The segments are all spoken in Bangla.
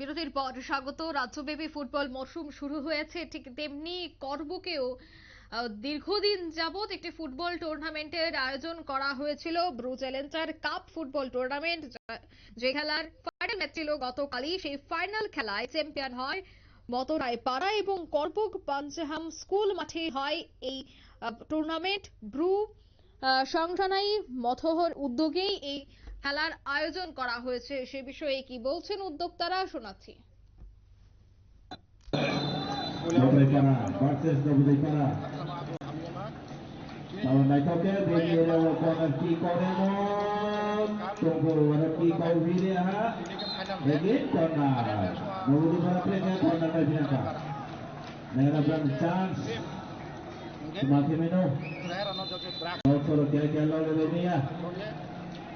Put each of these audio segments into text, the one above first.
বিরতির পর স্বাগত। রাজ্যব্যাপী ফুটবল মরশুম শুরু হয়েছে। ঠিক তেমনি করবকেও দীর্ঘদিন যাবৎ একটি ফুটবল টুর্নামেন্টের আয়োজন করা হয়েছিল। Bru challenger cup football tournament, যে খেলার ফাইনাল ম্যাচ ছিল গতকালই, সেই ফাইনাল খেলায় চ্যাম্পিয়ন হয় মতরাই পাড়া এবং করবুক পাঞ্চহাম স্কুল মাঠে হয় এই টুর্নামেন্ট ব্রু সংসানাই মথহর উদ্যোগেই এই খেলার আয়োজন করা হয়েছে। সে বিষয়ে কি বলছেন উদ্যোক্তারা? শোনাচ্ছি। করে মন তবু ওরা কি করবি রে হা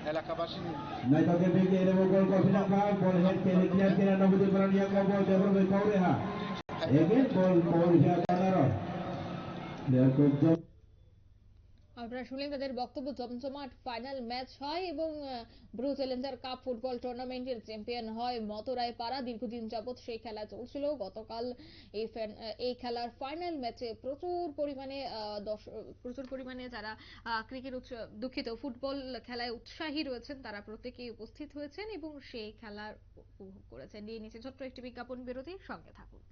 এগেন কর্নার নবদ্বীপাড়া প্লেয়ার কর্নার না বিনাকা Meron chance Semakin minum Terakhir ono joget beras Kau suruh kira-kira lo lebih ni ya Elakabasin আপনারা শুনলেন তাদের বক্তব্য, জমজমাট ফাইনাল ম্যাচ হয় এবং ব্রু চ্যালেঞ্জার কাপ ফুটবল টুর্নামেন্টের চ্যাম্পিয়ন হয় মতরায় পাড়া দীর্ঘদিন যাবৎ সেই খেলা চলছিল। গতকাল এই এই খেলার ফাইনাল ম্যাচে প্রচুর পরিমাণে প্রচুর পরিমাণে যারা ক্রিকেট উৎস, দুঃখিত ফুটবল খেলায় উৎসাহী রয়েছেন, তারা প্রত্যেকেই উপস্থিত হয়েছেন এবং সেই খেলার উপভোগ করেছেন। নিয়ে নিচে ছোট্ট একটি বিজ্ঞাপন বিরতির সঙ্গে থাকুন।